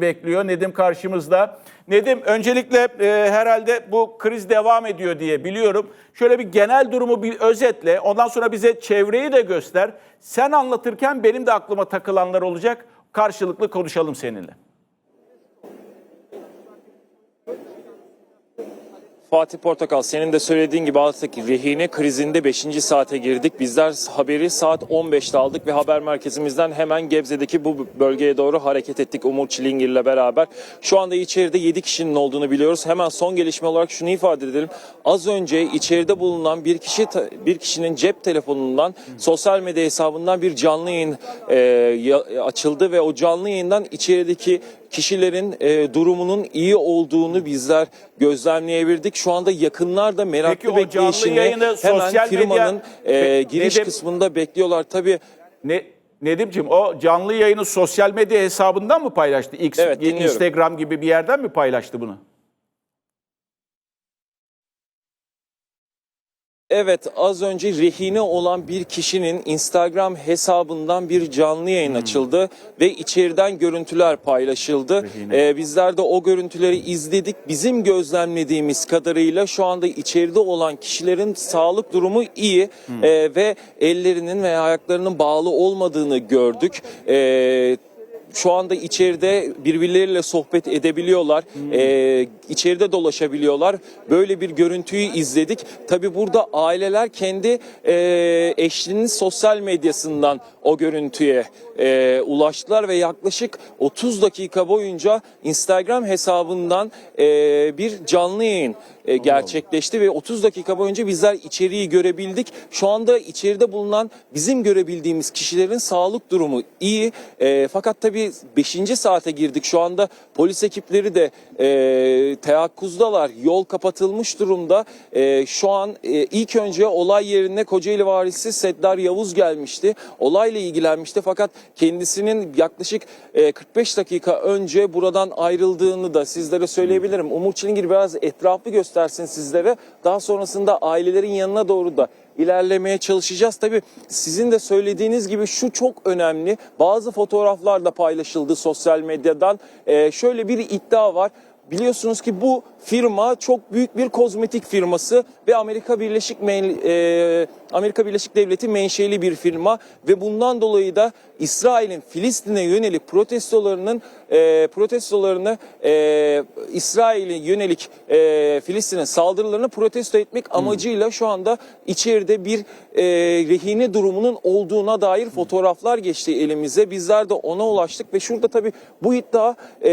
bekliyor. Nedim karşımızda. Nedim öncelikle e, herhalde bu kriz devam ediyor diye biliyorum. Şöyle bir genel durumu bir özetle. Ondan sonra bize çevreyi de göster. Sen anlatırken benim de aklıma takılanlar olacak. Karşılıklı konuşalım seninle. Fatih Portakal senin de söylediğin gibi artık rehine krizinde 5. saate girdik. Bizler haberi saat 15'te aldık ve haber merkezimizden hemen Gebze'deki bu bölgeye doğru hareket ettik Umut Çilingir ile beraber. Şu anda içeride 7 kişinin olduğunu biliyoruz. Hemen son gelişme olarak şunu ifade edelim. Az önce içeride bulunan bir kişi bir kişinin cep telefonundan sosyal medya hesabından bir canlı yayın e, açıldı ve o canlı yayından içerideki kişilerin e, durumunun iyi olduğunu bizler gözlemleyebildik. Şu anda yakınlar da meraklı Peki bekleyişini hemen firmanın medya- e, giriş Nedim- kısmında bekliyorlar. Tabii Ne, Nedimciğim o canlı yayını sosyal medya hesabından mı paylaştı? X, Evet, dinliyorum. Instagram gibi bir yerden mi paylaştı bunu? Evet az önce rehine olan bir kişinin Instagram hesabından bir canlı yayın açıldı ve içeriden görüntüler paylaşıldı. Ee, bizler de o görüntüleri izledik. Bizim gözlemlediğimiz kadarıyla şu anda içeride olan kişilerin sağlık durumu iyi Ee, ve ellerinin veya ayaklarının bağlı olmadığını gördük. Ee, şu anda içeride birbirleriyle sohbet edebiliyorlar. Ee, içeride dolaşabiliyorlar. Böyle bir görüntüyü izledik. Tabi burada aileler kendi e, eşlinin sosyal medyasından o görüntüye e, ulaştılar ve yaklaşık 30 dakika boyunca Instagram hesabından e, bir canlı yayın e, gerçekleşti ve 30 dakika boyunca bizler içeriği görebildik. Şu anda içeride bulunan bizim görebildiğimiz kişilerin sağlık durumu iyi. E, fakat tabii 5. saate girdik. Şu anda polis ekipleri de e, teyakkuzdalar. Yol kapatılmış durumda. E, şu an e, ilk önce olay yerine Kocaeli Valisi Seddar Yavuz gelmişti. Olayla ilgilenmişti fakat kendisinin yaklaşık e, 45 dakika önce buradan ayrıldığını da sizlere söyleyebilirim. Umut Çilingir biraz etraflı göstersin sizlere. Daha sonrasında ailelerin yanına doğru da ilerlemeye çalışacağız. Tabii sizin de söylediğiniz gibi şu çok önemli. Bazı fotoğraflar da paylaşıldı sosyal medyadan. Ee, şöyle bir iddia var. Biliyorsunuz ki bu firma çok büyük bir kozmetik firması ve Amerika Birleşik e, Amerika Birleşik Devleti menşeli bir firma ve bundan dolayı da İsrail'in Filistin'e yönelik protestolarının e, protestolarını e, İsrail'e yönelik e, Filistin'e saldırılarını protesto etmek amacıyla şu anda içeride bir e, rehine durumunun olduğuna dair fotoğraflar geçti elimize. Bizler de ona ulaştık ve şurada tabii bu iddia e,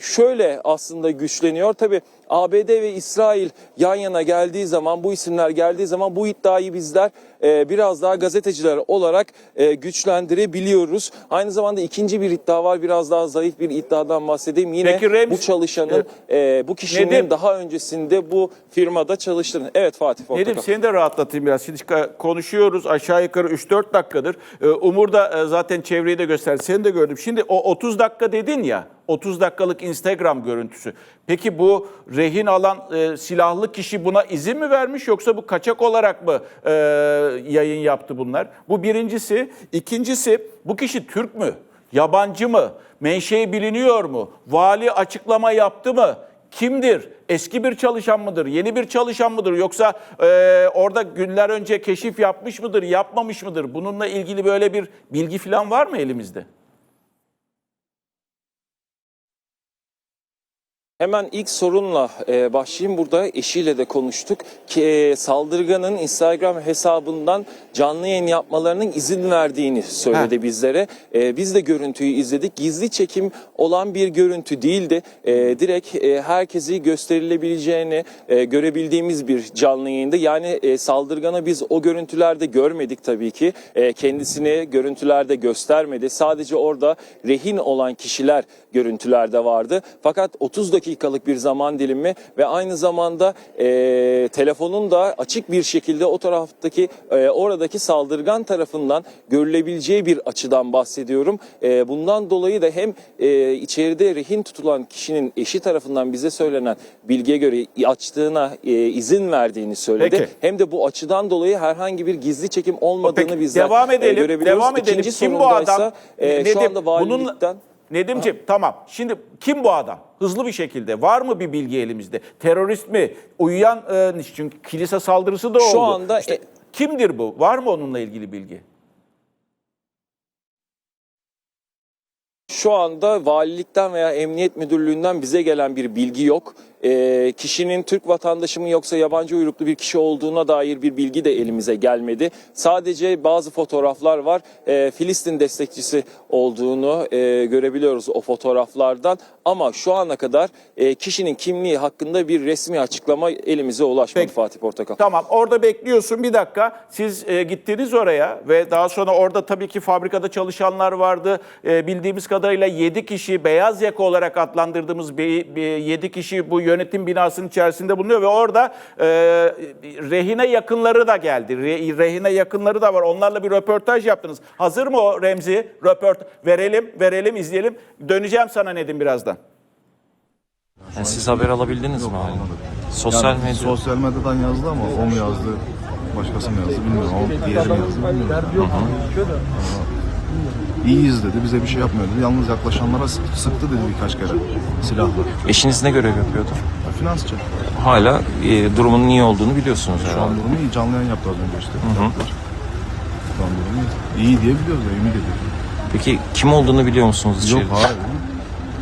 şöyle aslında güçleniyor. Tabii gibi ABD ve İsrail yan yana geldiği zaman bu isimler geldiği zaman bu iddiayı bizler e, biraz daha gazeteciler olarak e, güçlendirebiliyoruz. Aynı zamanda ikinci bir iddia var biraz daha zayıf bir iddiadan bahsedeyim. Yine Peki Rems- bu çalışanın e, bu kişinin Nedim- daha öncesinde bu firmada çalıştığını. Evet Fatih Portakal. Nedim seni de rahatlatayım biraz. Şimdi konuşuyoruz aşağı yukarı 3-4 dakikadır. Ee, Umur da e, zaten çevreyi de gösterdi. Seni de gördüm. Şimdi o 30 dakika dedin ya. 30 dakikalık Instagram görüntüsü. Peki bu rehin alan e, silahlı kişi buna izin mi vermiş yoksa bu kaçak olarak mı e, yayın yaptı bunlar? Bu birincisi. İkincisi bu kişi Türk mü? Yabancı mı? Menşei biliniyor mu? Vali açıklama yaptı mı? Kimdir? Eski bir çalışan mıdır? Yeni bir çalışan mıdır? Yoksa e, orada günler önce keşif yapmış mıdır? Yapmamış mıdır? Bununla ilgili böyle bir bilgi falan var mı elimizde? Hemen ilk sorunla e, başlayayım. Burada eşiyle de konuştuk. Ki, e, saldırganın Instagram hesabından canlı yayın yapmalarının izin verdiğini söyledi Ha. bizlere. E, biz de görüntüyü izledik. Gizli çekim olan bir görüntü değildi. E, direkt e, herkesi gösterilebileceğini e, görebildiğimiz bir canlı yayında. Yani e, saldırganı biz o görüntülerde görmedik tabii ki. E, kendisini görüntülerde göstermedi. Sadece orada rehin olan kişiler görüntülerde vardı. Fakat 30 dakikalık bir zaman dilimi ve aynı zamanda e, telefonun da açık bir şekilde o taraftaki e, oradaki saldırgan tarafından görülebileceği bir açıdan bahsediyorum. E, bundan dolayı da hem e, içeride rehin tutulan kişinin eşi tarafından bize söylenen bilgiye göre açtığına e, izin verdiğini söyledi. Peki. Hem de bu açıdan dolayı herhangi bir gizli çekim olmadığını Peki, bizler devam e, edelim. görebiliyoruz. Devam edelim. İkinci Kim bu adam? e, Nedim, şu anda bunun- valilikten Nedimciğim tamam. Şimdi kim bu adam? Hızlı bir şekilde. Var mı bir bilgi elimizde? Terörist mi? Uyuyan e, çünkü kilise saldırısı da oldu. Şu anda İşte e- kimdir bu? Var mı onunla ilgili bilgi? Şu anda valilikten veya emniyet müdürlüğünden bize gelen bir bilgi yok. Ee, kişinin Türk vatandaşı mı yoksa yabancı uyruklu bir kişi olduğuna dair bir bilgi de elimize gelmedi. Sadece bazı fotoğraflar var. Ee, Filistin destekçisi olduğunu e, görebiliyoruz o fotoğraflardan. Ama şu ana kadar e, kişinin kimliği hakkında bir resmi açıklama elimize ulaşmadı Peki. Fatih Portakal. Tamam orada bekliyorsun bir dakika. Siz e, gittiniz oraya ve daha sonra orada tabii ki fabrikada çalışanlar vardı. E, bildiğimiz kadarıyla 7 kişi beyaz yaka olarak adlandırdığımız 7 kişi bu yönetim binasının içerisinde bulunuyor ve orada e, rehine yakınları da geldi. Re- rehine yakınları da var. Onlarla bir röportaj yaptınız. Hazır mı o Remzi? Röport verelim, verelim, izleyelim. Döneceğim sana Nedim birazdan. Yani siz haber alabildiniz mi abi? Sosyal Yani medya. Sosyal medyadan yazdı ama o mu yazdı, başkası mı yazdı bilmiyorum. O diğeri mi yazdı bilmiyorum. İyiyiz dedi, bize bir şey yapmıyor dedi. Yalnız yaklaşanlara sıktı, dedi birkaç kere silahla. Eşiniz ne görev yapıyordu? Ya, finansçı. Hala e, durumunun iyi olduğunu biliyorsunuz Şu an herhalde. durumu iyi. Canlı yayın yaptı az önce işte. Yaptılar. Şu an durumu iyi. İyi diye biliyoruz ya, ümit ediyoruz. Peki kim olduğunu biliyor musunuz Yok içeride? hayır.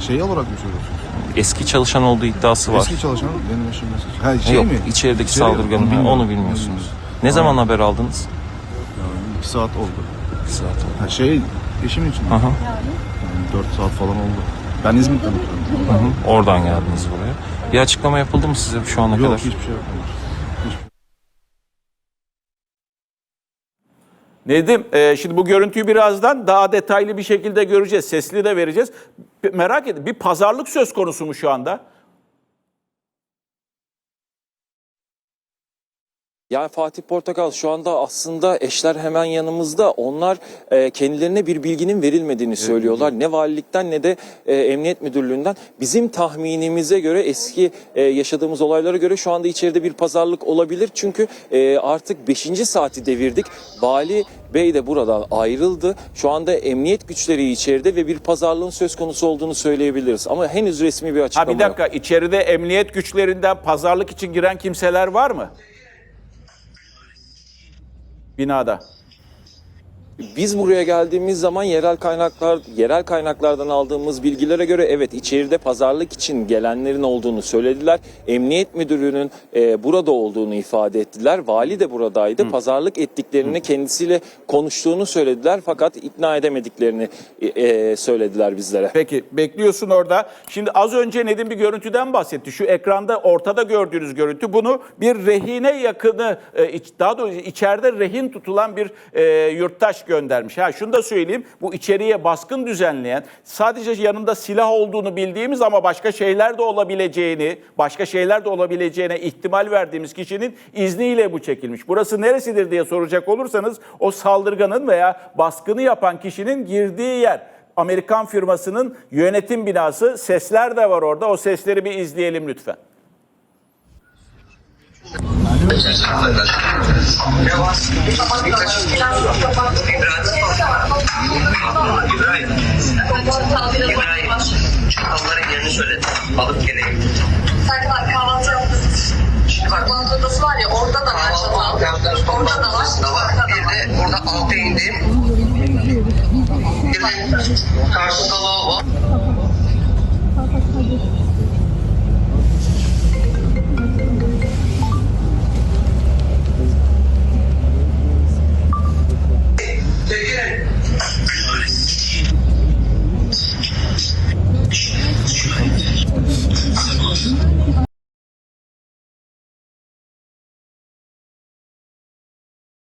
Şey olarak mı söylüyorsunuz? Eski çalışan olduğu iddiası var. Eski çalışan benim eşim mesela. Ha, şey Yok, mi? içerideki İçeri- saldırganın Onu bilmiyorum. onu bilmiyorsunuz. Ne zaman haber aldınız? Yani iki saat oldu. Oldu. Ha, şey, eşimin için. Aha. Yani dört saat falan oldu. Ben İzmit'ten oturuyorum. Hı hı. Oradan geldiniz buraya. Bir açıklama yapıldı mı size şu ana Yok kadar? hiçbir şey yapmamış. Nedim, e, şimdi bu görüntüyü birazdan daha detaylı bir şekilde göreceğiz. Sesli de vereceğiz. P- Merak edin, bir pazarlık söz konusu mu şu anda? Yani Fatih Portakal şu anda aslında eşler hemen yanımızda. Onlar e, kendilerine bir bilginin verilmediğini söylüyorlar. Ne valilikten ne de e, emniyet müdürlüğünden. Bizim tahminimize göre eski e, yaşadığımız olaylara göre şu anda içeride bir pazarlık olabilir. Çünkü e, artık 5. saati devirdik. Vali Bey de buradan ayrıldı. Şu anda emniyet güçleri içeride ve bir pazarlığın söz konusu olduğunu söyleyebiliriz. Ama henüz resmi bir Ha açıklama bir dakika, içeride emniyet güçlerinden pazarlık için giren kimseler var mı? Binada. Biz buraya geldiğimiz zaman yerel kaynaklar yerel kaynaklardan aldığımız bilgilere göre evet içeride pazarlık için gelenlerin olduğunu söylediler. Emniyet müdürünün e, burada olduğunu ifade ettiler. Vali de buradaydı. Pazarlık ettiklerini kendisiyle konuştuğunu söylediler fakat ikna edemediklerini e, e, söylediler bizlere. Peki bekliyorsun orada. Şimdi az önce Nedim bir görüntüden bahsetti. Şu ekranda ortada gördüğünüz görüntü. Bunu bir rehine yakını, e, daha doğrusu içeride rehin tutulan bir e, yurttaş göndermiş. Ha şunu da söyleyeyim. Bu içeriye baskın düzenleyen, sadece yanında silah olduğunu bildiğimiz ama başka şeyler de olabileceğini, başka şeyler de olabileceğine ihtimal verdiğimiz kişinin izniyle bu çekilmiş. Burası neresidir diye soracak olursanız o saldırganın veya baskını yapan kişinin girdiği yer. Amerikan firmasının yönetim binası. Sesler de var orada. O sesleri bir izleyelim lütfen. İbrahim. İbrahim. Çatalların yerini söyle. Alıp geleyim. Serkan kahvaltı yaptınız. Kahvaltı odası var ya orada da var. Orada da var. Bir burada alta indim. Bir de